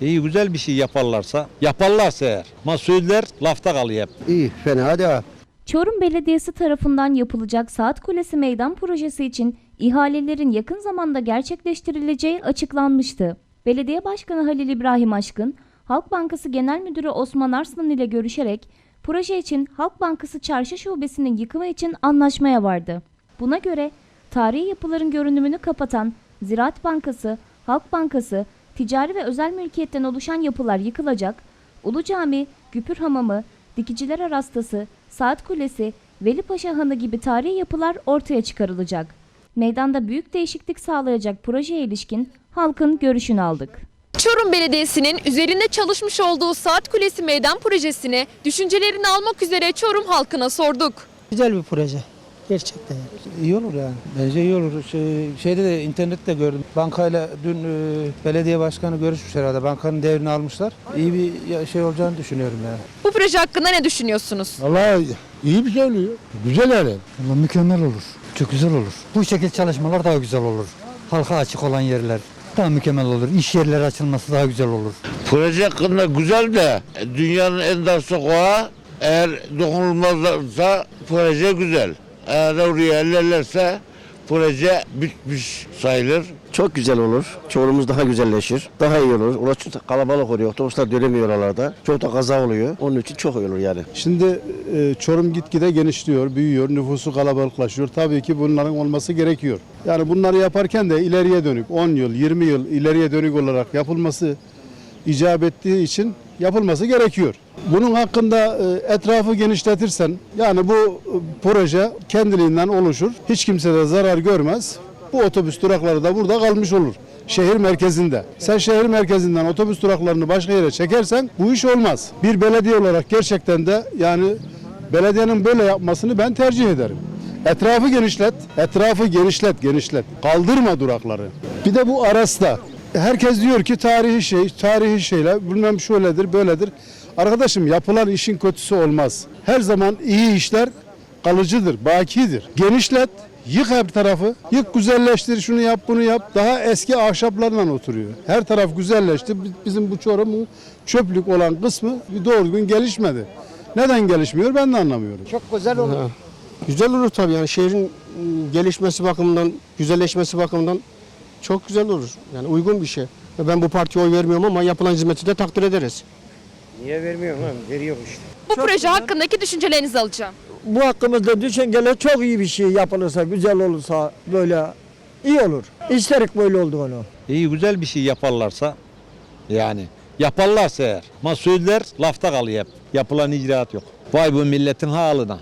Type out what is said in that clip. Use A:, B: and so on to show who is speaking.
A: İyi güzel bir şey yaparlarsa, yaparlarsa eğer. Ama sözler lafta kalıyor hep.
B: İyi, fena değil.
C: Çorum Belediyesi tarafından yapılacak Saat Kulesi Meydan Projesi için ihalelerin yakın zamanda gerçekleştirileceği açıklanmıştı. Belediye Başkanı Halil İbrahim Aşkın, Halk Bankası Genel Müdürü Osman Arslan ile görüşerek proje için Halk Bankası Çarşı Şubesi'nin yıkımı için anlaşmaya vardı. Buna göre tarihi yapıların görünümünü kapatan Ziraat Bankası, Halk Bankası, ticari ve özel mülkiyetten oluşan yapılar yıkılacak, Ulu Cami, Güpür Hamamı, Dikiciler Arastası, Saat Kulesi, Veli Paşa Hanı gibi tarihi yapılar ortaya çıkarılacak. Meydanda büyük değişiklik sağlayacak projeye ilişkin halkın görüşünü aldık.
D: Çorum Belediyesi'nin üzerinde çalışmış olduğu Saat Kulesi Meydan Projesi'ne düşüncelerini almak üzere Çorum halkına sorduk.
E: Güzel bir proje. Gerçekten.
F: İyi olur yani. Bence iyi olur. Şey, şeyde de internette gördüm. Bankayla dün e, belediye başkanı görüşmüş herhalde. Bankanın devrini almışlar. İyi bir ya- şey olacağını düşünüyorum yani.
D: Bu proje hakkında ne düşünüyorsunuz?
G: Vallahi iyi bir söylüyor. Güzel yani.
H: Valla mükemmel olur. Çok güzel olur. Bu şekilde çalışmalar daha güzel olur. Halka açık olan yerler daha mükemmel olur. İş yerleri açılması daha güzel olur.
G: Proje hakkında güzel de dünyanın en dar sokağı eğer dokunulmazsa proje güzel. Eğer oraya ellerlerse proje bitmiş sayılır.
B: Çok güzel olur. Çorumuz daha güzelleşir. Daha iyi olur. Orası çok kalabalık oluyor. Otobüsler dönemiyor oralarda. Çok da kaza oluyor. Onun için çok iyi olur yani.
I: Şimdi e, Çorum gitgide genişliyor, büyüyor, nüfusu kalabalıklaşıyor. Tabii ki bunların olması gerekiyor. Yani bunları yaparken de ileriye dönük 10 yıl, 20 yıl ileriye dönük olarak yapılması icap ettiği için yapılması gerekiyor. Bunun hakkında e, etrafı genişletirsen yani bu e, proje kendiliğinden oluşur. Hiç kimse de zarar görmez. Bu otobüs durakları da burada kalmış olur. Şehir merkezinde. Sen şehir merkezinden otobüs duraklarını başka yere çekersen bu iş olmaz. Bir belediye olarak gerçekten de yani belediyenin böyle yapmasını ben tercih ederim. Etrafı genişlet, etrafı genişlet, genişlet. Kaldırma durakları. Bir de bu Aras'ta. Herkes diyor ki tarihi şey, tarihi şeyler bilmem şöyledir, böyledir. Arkadaşım yapılan işin kötüsü olmaz. Her zaman iyi işler kalıcıdır, bakidir. Genişlet, yık her tarafı, yık güzelleştir, şunu yap, bunu yap. Daha eski ahşaplarla oturuyor. Her taraf güzelleşti. Bi- Bizim bu Çorum'un çöplük olan kısmı bir doğru gün gelişmedi. Neden gelişmiyor ben de anlamıyorum.
E: Çok güzel olur.
B: Güzel olur tabii yani şehrin ıı, gelişmesi bakımından, güzelleşmesi bakımından çok güzel olur. Yani uygun bir şey. Ben bu partiye oy vermiyorum ama yapılan hizmeti de takdir ederiz.
E: Niye vermiyorum lan? Veriyor işte.
D: Bu proje hakkındaki düşüncelerinizi alacağım.
E: Bu hakkımızda düşünceler çok iyi bir şey yapılırsa, güzel olursa böyle iyi olur. İsterik böyle olduğunu.
A: İyi güzel bir şey yaparlarsa, yani yaparlarsa eğer. Ama sözler lafta kalıyor hep. Yapılan icraat yok. Vay bu milletin haline.